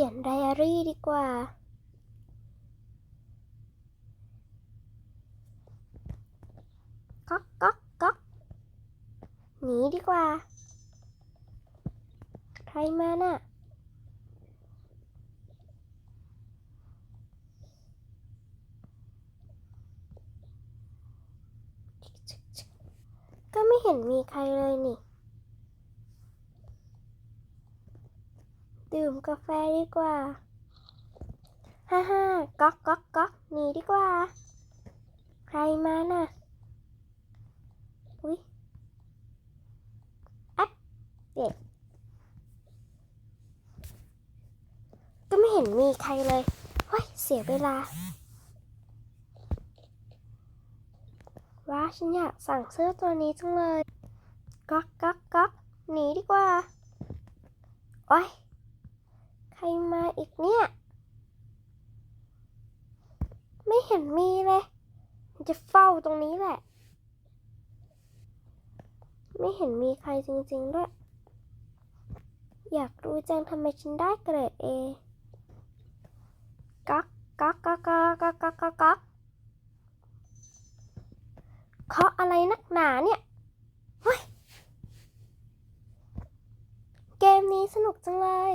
ขียนไดอารี่ดีกว่า ก๊อกก๊อกก๊อกหนีดีกว่า ใครมาน่ะ ก็ไม่เห็นมีใครเลยนี่ ดื่มกาแฟดีกว่า ฮ่าฮ่าก๊อกก๊อกก๊อกหนีดีกว่า ใครมาน่ะ อุ้ยอัดเด็กก็ไม่เห็นมีใครเลยเฮ้ยเสียเวลา ว้าฉันอยากสั่งเสื้อตัวนี้จังเลย ก๊อกก๊อกก๊อกหนีดีกว่า โอ้ย ใครมาอีกเนี่ย ไม่เห็นมีเลยจะเฝ้าตรงนี้แหละ ไม่เห็นมีใครจริงๆด้วย อยากรู้จังทำไมฉันได้เกรดเอกักกักกักกักกักกักกักเคาะอะไรนักหนาเนี่ยเฮ้ยเกมนี้สนุกจังเลย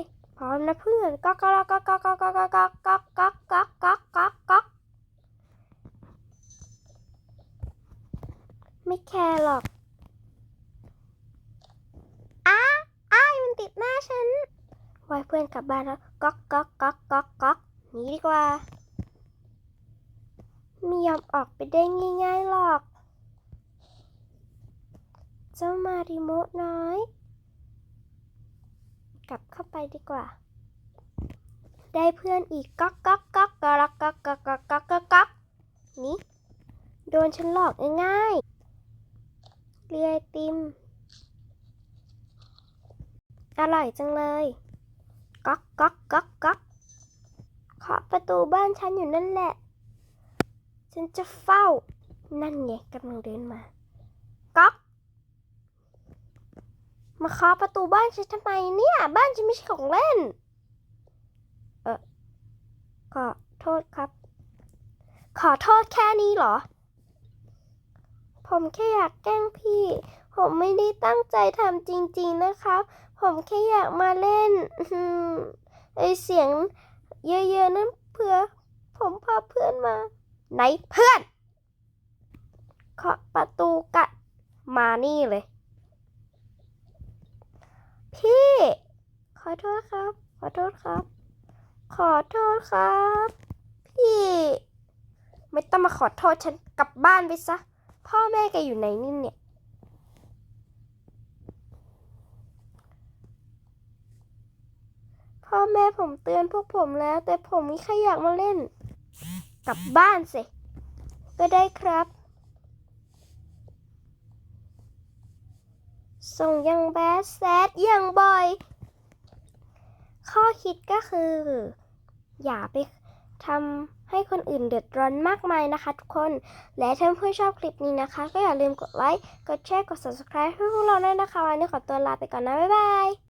นะเพื่อนก๊อกก๊อกก๊อกก๊อกก๊อกก๊อกก๊อกก๊อกก๊อกก๊อกก๊อกก๊อกก๊อกไม่แคร์หรอกอ้าอ้ายมันติดหน้าฉันไว้เพื่อนกลับบ้านแล้วก๊อกก๊อกก๊อกก๊อกก๊อกหนีดีกว่าไม่ยอมออกไปได้ง่ายๆหรอก เจ้ามาริโมะน้อย กลับเข้าไปดีกว่า ได้เพื่อนอีกก๊อกก๊อกก๊อกก๊อกก๊อกก๊อกก๊อกก๊อกก๊อกก๊อกนี่โดนฉันหลอกง่ายๆเรียติม อร่อยจังเลยก๊อกก๊อกก๊อกก๊อกเคาะประตูบ้านฉันอยู่นั่นแหละ ฉันจะเฝ้า นั่นไงกำลังเดินมาก๊อกมาเคาะประตูบ้านฉันทำไมเนี่ย บ้านฉันไม่ใช่ของเล่น ขอโทษครับ ขอโทษแค่นี้เหรอ ผมแค่อยากแกล้งพี่ ผมไม่ได้ตั้งใจทำจริงๆนะครับ ผมแค่อยากมาเล่นไอเสียงเยอะๆนั้นเพื่อ ผมพาเพื่อนมา ไหนเพื่อนเคาะประตูกัดมานี่เลย พี่ ขอโทษครับ ขอโทษครับ ขอโทษครับ พี่ ไม่ต้องมาขอโทษฉันกลับบ้านไปซะ พ่อแม่แกอยู่ไหนนี่เนี่ย พ่อแม่ผมเตือนพวกผมแล้ว แต่ผมไม่ค่อยอยากมาเล่น กลับบ้านสิ ก็ได้ครับ ส่งยังแบดแซดยังบ่อย ข้อคิดก็คือ อย่าไปทำให้คนอื่นเดือดร้อนมากมายนะคะทุกคน และถ้าเพื่อนๆชอบคลิปนี้นะคะ ก็อย่าลืมกดไลค์ กดแชร์ กด subscribe ให้พวกเราด้วยนะคะ วันนี้ขอตัวลาไปก่อนนะ บ๊ายบาย